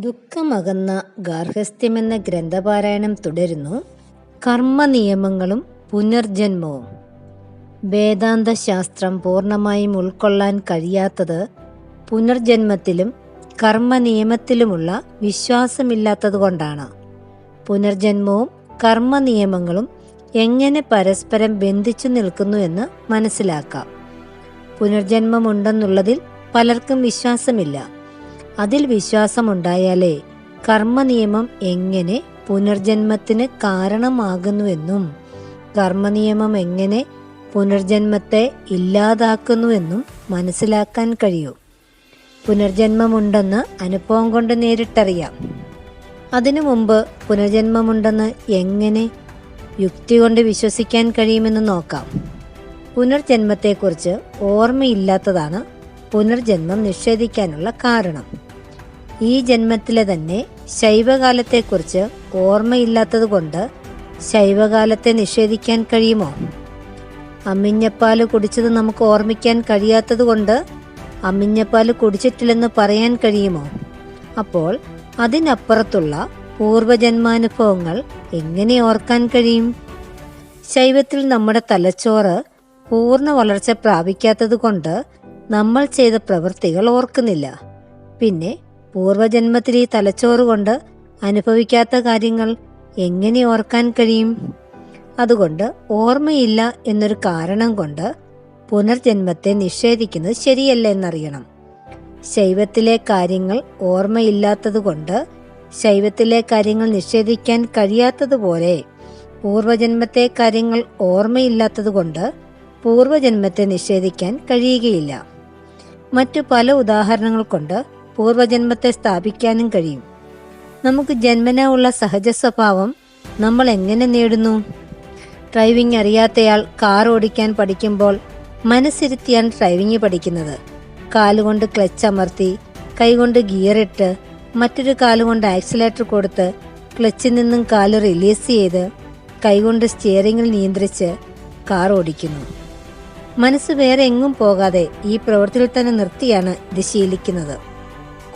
ദുഃഖമകന്ന ഗാർഹസ്ഥ്യമെന്ന ഗ്രന്ഥപാരായണം തുടരുന്നു. കർമ്മനിയമങ്ങളും പുനർജന്മവും. വേദാന്ത ശാസ്ത്രം പൂർണമായും ഉൾക്കൊള്ളാൻ കഴിയാത്തത് പുനർജന്മത്തിലും കർമ്മനിയമത്തിലുമുള്ള വിശ്വാസമില്ലാത്തതുകൊണ്ടാണ്. പുനർജന്മവും കർമ്മനിയമങ്ങളും എങ്ങനെ പരസ്പരം ബന്ധിച്ചു നിൽക്കുന്നു എന്ന് മനസ്സിലാക്കാം. പുനർജന്മമുണ്ടെന്നുള്ളതിൽ പലർക്കും വിശ്വാസമില്ല. അതിൽ വിശ്വാസമുണ്ടായാലേ കർമ്മനിയമം എങ്ങനെ പുനർജന്മത്തിന് കാരണമാകുന്നുവെന്നും കർമ്മനിയമം എങ്ങനെ പുനർജന്മത്തെ ഇല്ലാതാക്കുന്നുവെന്നും മനസ്സിലാക്കാൻ കഴിയൂ. പുനർജന്മമുണ്ടെന്ന് അനുഭവം കൊണ്ട് നേരിട്ടറിയാം. അതിനു മുമ്പ് പുനർജന്മമുണ്ടെന്ന് എങ്ങനെ യുക്തി കൊണ്ട് വിശ്വസിക്കാൻ കഴിയുമെന്ന് നോക്കാം. പുനർജന്മത്തെക്കുറിച്ച് ഓർമ്മയില്ലാത്തതാണ് പുനർജന്മം നിഷേധിക്കാനുള്ള കാരണം. ഈ ജന്മത്തിലെ തന്നെ ശൈവകാലത്തെക്കുറിച്ച് ഓർമ്മയില്ലാത്തത് കൊണ്ട് ശൈവകാലത്തെ നിഷേധിക്കാൻ കഴിയുമോ? അമ്മിഞ്ഞപ്പാൽ കുടിച്ചത് നമുക്ക് ഓർമ്മിക്കാൻ കഴിയാത്തത് കൊണ്ട് അമ്മിഞ്ഞപ്പാൽ കുടിച്ചിട്ടില്ലെന്ന് പറയാൻ കഴിയുമോ? അപ്പോൾ അതിനപ്പുറത്തുള്ള പൂർവജന്മാനുഭവങ്ങൾ എങ്ങനെ ഓർക്കാൻ കഴിയും? ശൈവത്തിൽ നമ്മുടെ തലച്ചോറ് പൂർണ വളർച്ച പ്രാപിക്കാത്തത് കൊണ്ട് നമ്മൾ ചെയ്ത പ്രവൃത്തികൾ ഓർക്കുന്നില്ല. പിന്നെ പൂർവജന്മത്തിൽ ഈ തലച്ചോറ് കൊണ്ട് അനുഭവിക്കാത്ത കാര്യങ്ങൾ എങ്ങനെ ഓർക്കാൻ കഴിയും? അതുകൊണ്ട് ഓർമ്മയില്ല എന്നൊരു കാരണം കൊണ്ട് പുനർജന്മത്തെ നിഷേധിക്കുന്നത് ശരിയല്ല എന്നറിയണം. ശൈവത്തിലെ കാര്യങ്ങൾ ഓർമ്മയില്ലാത്തതുകൊണ്ട് ശൈവത്തിലെ കാര്യങ്ങൾ നിഷേധിക്കാൻ കഴിയാത്തതുപോലെ പൂർവജന്മത്തെ കാര്യങ്ങൾ ഓർമ്മയില്ലാത്തതുകൊണ്ട് പൂർവജന്മത്തെ നിഷേധിക്കാൻ കഴിയുകയില്ല. മറ്റു പല ഉദാഹരണങ്ങൾ കൊണ്ട് പൂർവജന്മത്തെ സ്ഥാപിക്കാനും കഴിയും. നമുക്ക് ജന്മന ഉള്ള സഹജ സ്വഭാവം നമ്മൾ എങ്ങനെ നേടുന്നു? ഡ്രൈവിംഗ് അറിയാത്തയാൾ കാർ ഓടിക്കാൻ പഠിക്കുമ്പോൾ മനസ്സിരുത്തിയാണ് ഡ്രൈവിംഗ് പഠിക്കുന്നത്. കാലുകൊണ്ട് ക്ലച്ച് അമർത്തി കൈകൊണ്ട് ഗിയറിട്ട് മറ്റൊരു കാലുകൊണ്ട് ആക്സിലേറ്റർ കൊടുത്ത് ക്ലച്ചിൽ നിന്നും കാൽ റിലീസ് ചെയ്ത് കൈകൊണ്ട് സ്റ്റിയറിംഗിൽ നിയന്ത്രിച്ച് കാർ ഓടിക്കുന്നു. മനസ്സ് വേറെ എങ്ങും പോകാതെ ഈ പ്രവൃത്തിയിൽ തന്നെ നിർത്തിയാണ് ഇത് ശീലിക്കുന്നത്.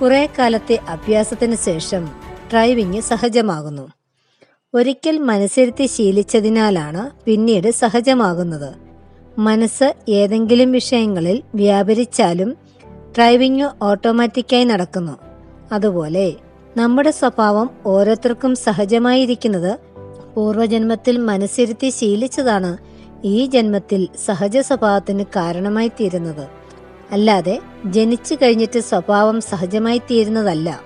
കുറെ കാലത്തെ അഭ്യാസത്തിന് ശേഷം ഡ്രൈവിംഗ് സഹജമാകുന്നു. ഒരിക്കൽ മനസ്സിരുത്തി ശീലിച്ചതിനാലാണ് പിന്നീട് സഹജമാകുന്നത്. മനസ്സ് ഏതെങ്കിലും വിഷയങ്ങളിൽ വ്യാപരിച്ചാലും ഡ്രൈവിംഗ് ഓട്ടോമാറ്റിക്കായി നടക്കുന്നു. അതുപോലെ നമ്മുടെ സ്വഭാവം ഓരോരുത്തർക്കും സഹജമായിരിക്കുന്നത് പൂർവജന്മത്തിൽ മനസ്സിരുത്തി ശീലിച്ചതാണ് ഈ ജന്മത്തിൽ സഹജ സ്വഭാവത്തിന് കാരണമായി തീരുന്നത് അല്ലാതെ ജനിച്ചു കഴിഞ്ഞിട്ട് സ്വഭാവം സഹജമായി തീരുന്നതല്ല.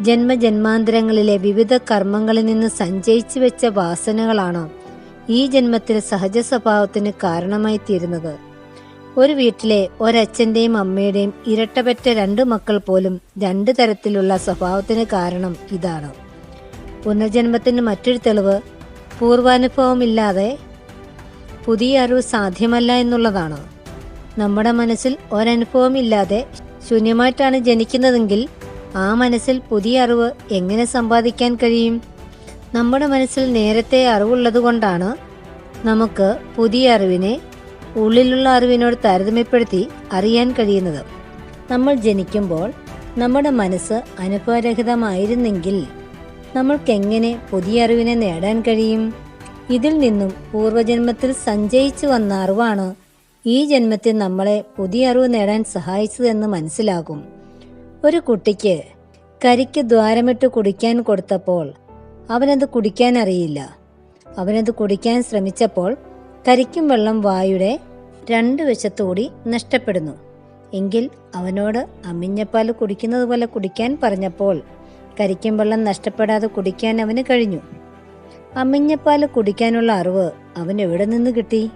ജന്മജന്മാന്തരങ്ങളിലെ വിവിധ കർമ്മങ്ങളിൽ നിന്ന് സഞ്ചയിച്ചു വെച്ച വാസനകളാണ് ഈ ജന്മത്തിൽ സഹജ സ്വഭാവത്തിന് കാരണമായി തീരുന്നത്. ഒരു വീട്ടിലെ ഒരച്ഛന്റെയും അമ്മയുടെയും ഇരട്ടപെറ്റ രണ്ട് മക്കൾ പോലും രണ്ട് തരത്തിലുള്ള സ്വഭാവത്തിന് കാരണം ഇതാണ്. പുനർജന്മത്തിന് മറ്റൊരു തെളിവ് പൂർവാനുഭവമില്ലാതെ പുതിയ അറിവ് സാധ്യമല്ല എന്നുള്ളതാണ്. നമ്മുടെ മനസ്സിൽ ഒരനുഭവം ഇല്ലാതെ ശൂന്യമായിട്ടാണ് ജനിക്കുന്നതെങ്കിൽ ആ മനസ്സിൽ പുതിയ അറിവ് എങ്ങനെ സമ്പാദിക്കാൻ കഴിയും? നമ്മുടെ മനസ്സിൽ നേരത്തെ അറിവുള്ളതുകൊണ്ടാണ് നമുക്ക് പുതിയ അറിവിനെ ഉള്ളിലുള്ള അറിവിനോട് താരതമ്യപ്പെടുത്തി അറിയാൻ കഴിയുന്നത്. നമ്മൾ ജനിക്കുമ്പോൾ നമ്മുടെ മനസ്സ് അനുഭവരഹിതമായിരുന്നെങ്കിൽ നമ്മൾക്കെങ്ങനെ പുതിയ അറിവിനെ നേടാൻ കഴിയും? ഇതിൽ നിന്നും പൂർവജന്മത്തിൽ സഞ്ചയിച്ചു വന്ന അറിവാണ് ഈ ജന്മത്തിൽ നമ്മളെ പുതിയ അറിവ് നേടാൻ സഹായിച്ചതെന്ന് മനസ്സിലാകും. ഒരു കുട്ടിക്ക് കരിക്ക് ദ്വാരമിട്ട് കുടിക്കാൻ കൊടുത്തപ്പോൾ അവനത് കുടിക്കാൻ അറിയില്ല. അവനത് കുടിക്കാൻ ശ്രമിച്ചപ്പോൾ കരിക്കും വെള്ളം വായുടെ രണ്ട് വശത്തുകൂടി നഷ്ടപ്പെടുന്നു. എങ്കിൽ അവനോട് അമ്മിഞ്ഞപ്പാൽ കുടിക്കുന്നത് പോലെ കുടിക്കാൻ പറഞ്ഞപ്പോൾ കരിക്കും വെള്ളം നഷ്ടപ്പെടാതെ കുടിക്കാൻ അവന് കഴിഞ്ഞു. അമ്മിഞ്ഞപ്പാൽ കുടിക്കാനുള്ള അറിവ് അവൻ എവിടെ നിന്ന് കിട്ടി?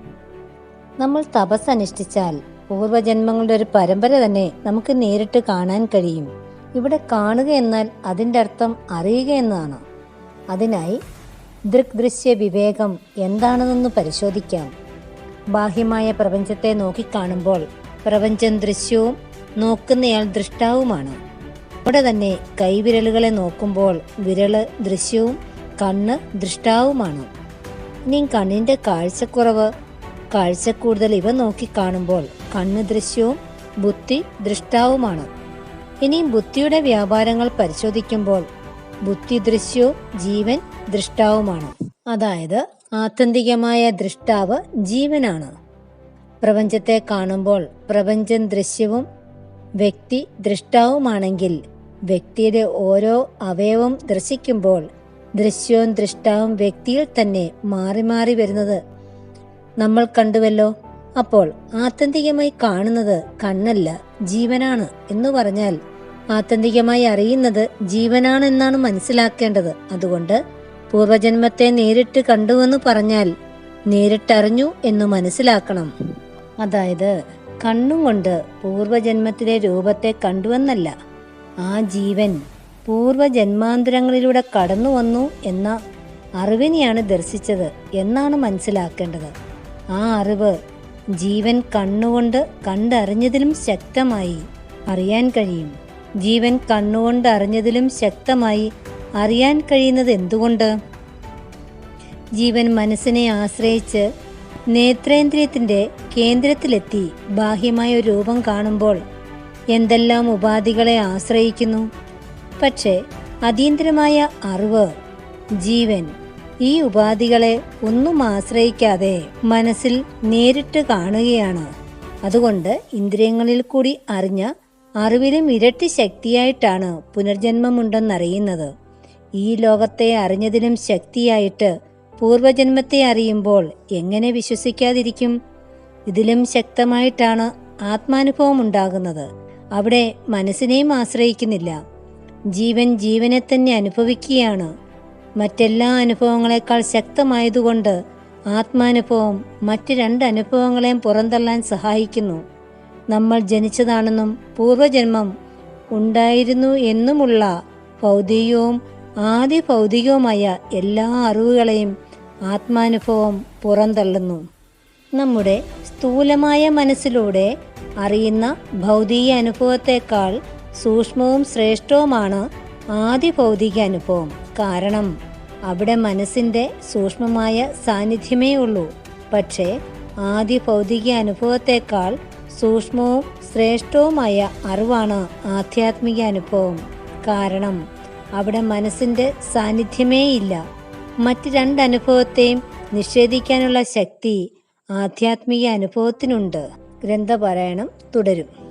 നമ്മൾ തപസ് അനുഷ്ഠിച്ചാൽ പൂർവജന്മങ്ങളുടെ ഒരു പരമ്പര തന്നെ നമുക്ക് നേരിട്ട് കാണാൻ കഴിയും. ഇവിടെ കാണുക എന്നാൽ അതിന്റെ അർത്ഥം അറിയുക എന്നാണ് അതിനായി ദൃക്ദൃശ്യ വിവേകം എന്താണെന്നൊന്ന് പരിശോധിക്കാം. ബാഹ്യമായ പ്രപഞ്ചത്തെ നോക്കിക്കാണുമ്പോൾ പ്രപഞ്ചം ദൃശ്യവും നോക്കുന്നയാൾ ദൃഷ്ടാവുമാണ്. അവിടെ തന്നെ കൈവിരലുകളെ നോക്കുമ്പോൾ വിരൾ ദൃശ്യവും കണ്ണ് ദൃഷ്ടാവുമാണ്. ഇനി കണ്ണിന്റെ കാഴ്ചക്കുറവ് കാഴ്ചക്കൂടുതൽ ഇവ നോക്കിക്കാണുമ്പോൾ കണ്ണ് ദൃശ്യവും ബുദ്ധി ദൃഷ്ടാവുമാണ്. ഇനിയും ബുദ്ധിയുടെ വ്യാപാരങ്ങൾ പരിശോധിക്കുമ്പോൾ ബുദ്ധി ദൃശ്യവും ജീവൻ ദൃഷ്ടാവുമാണ്. അതായത് ആത്യന്തികമായ ദൃഷ്ടാവ് ജീവനാണ്. പ്രപഞ്ചത്തെ കാണുമ്പോൾ പ്രപഞ്ചം ദൃശ്യവും വ്യക്തി ദൃഷ്ടാവുമാണെങ്കിൽ വ്യക്തിയുടെ ഓരോ അവയവം ദർശിക്കുമ്പോൾ ദൃശ്യവും ദൃഷ്ടാവും വ്യക്തിയിൽ തന്നെ മാറി മാറി വരുന്നത് നമ്മൾ കണ്ടുവല്ലോ. അപ്പോൾ ആത്യന്തികമായി കാണുന്നത് കണ്ണല്ല ജീവനാണ് എന്ന് പറഞ്ഞാൽ ആത്യന്തികമായി അറിയുന്നത് ജീവനാണെന്നാണ് മനസ്സിലാക്കേണ്ടത്. അതുകൊണ്ട് പൂർവജന്മത്തെ നേരിട്ട് കണ്ടുവെന്ന് പറഞ്ഞാൽ നേരിട്ടറിഞ്ഞു എന്ന് മനസ്സിലാക്കണം. അതായത് കണ്ണും കൊണ്ട് പൂർവജന്മത്തിലെ രൂപത്തെ കണ്ടുവെന്നല്ല ആ ജീവൻ പൂർവജന്മാന്തരങ്ങളിലൂടെ കടന്നു വന്നു എന്ന അറിവിനെയാണ് ദർശിച്ചത് എന്നാണ് മനസ്സിലാക്കേണ്ടത്. ആ അറിവ് ജീവൻ കണ്ണുകൊണ്ട് കണ്ടറിഞ്ഞതിലും ശക്തമായി അറിയാൻ കഴിയും. ജീവൻ കണ്ണുകൊണ്ട് അറിഞ്ഞതിലും ശക്തമായി അറിയാൻ കഴിയുന്നത് എന്തുകൊണ്ട്? ജീവൻ മനസ്സിനെ ആശ്രയിച്ച് നേത്രേന്ദ്രിയത്തിന്റെ കേന്ദ്രത്തിലെത്തി ബാഹ്യമായ രൂപം കാണുമ്പോൾ എന്തെല്ലാം ഉപാധികളെ ആശ്രയിക്കുന്നു? പക്ഷേ അതീന്ദ്രമായ അറിവ് ജീവൻ ഈ ഉപാധികളെ ഒന്നും ആശ്രയിക്കാതെ മനസ്സിൽ നേരിട്ട് കാണുകയാണ്. അതുകൊണ്ട് ഇന്ദ്രിയങ്ങളിൽ കൂടി അറിഞ്ഞ അറിവിലും ഇരട്ടി ശക്തിയായിട്ടാണ് പുനർജന്മമുണ്ടെന്നറിയുന്നത്. ഈ ലോകത്തെ അറിഞ്ഞതിലും ശക്തിയായിട്ട് പൂർവജന്മത്തെ അറിയുമ്പോൾ എങ്ങനെ വിശ്വസിക്കാതിരിക്കും? ഇതിലും ശക്തമായിട്ടാണ് ആത്മാനുഭവം ഉണ്ടാകുന്നത് അവിടെ മനസ്സിനെയും ആശ്രയിക്കുന്നില്ല. ജീവൻ ജീവനെ തന്നെ അനുഭവിക്കുകയാണ് മറ്റെല്ലാ അനുഭവങ്ങളെക്കാൾ ശക്തമായതുകൊണ്ട് ആത്മാനുഭവം മറ്റ് രണ്ട് അനുഭവങ്ങളെയും പുറന്തള്ളാൻ സഹായിക്കുന്നു. നമ്മൾ ജനിച്ചതാണെന്നും പൂർവജന്മം ഉണ്ടായിരുന്നു എന്നുമുള്ള ഭൗതികവും ആദ്യ ഭൗതികവുമായ എല്ലാ അറിവുകളെയും ആത്മാനുഭവം പുറന്തള്ളുന്നു. നമ്മുടെ സ്ഥൂലമായ മനസ്സിലൂടെ അറിയുന്ന ഭൗതിക അനുഭവത്തെക്കാൾ സൂക്ഷ്മവും ശ്രേഷ്ഠവുമാണ് ആദ്യ ഭൗതിക അനുഭവം. കാരണം അവിടെ മനസ്സിന്റെ സൂക്ഷ്മമായ സാന്നിധ്യമേ ഉള്ളൂ. പക്ഷേ ആദ്യ ഭൗതിക അനുഭവത്തെക്കാൾ സൂക്ഷ്മവും ശ്രേഷ്ഠവുമായ അറിവാണ് ആധ്യാത്മിക അനുഭവം. കാരണം അവിടെ മനസ്സിന്റെ സാന്നിധ്യമേ ഇല്ല. മറ്റ് രണ്ടനുഭവത്തെയും നിഷേധിക്കാനുള്ള ശക്തി ആധ്യാത്മിക അനുഭവത്തിനുണ്ട്. ഗ്രന്ഥപാരായണം തുടരും.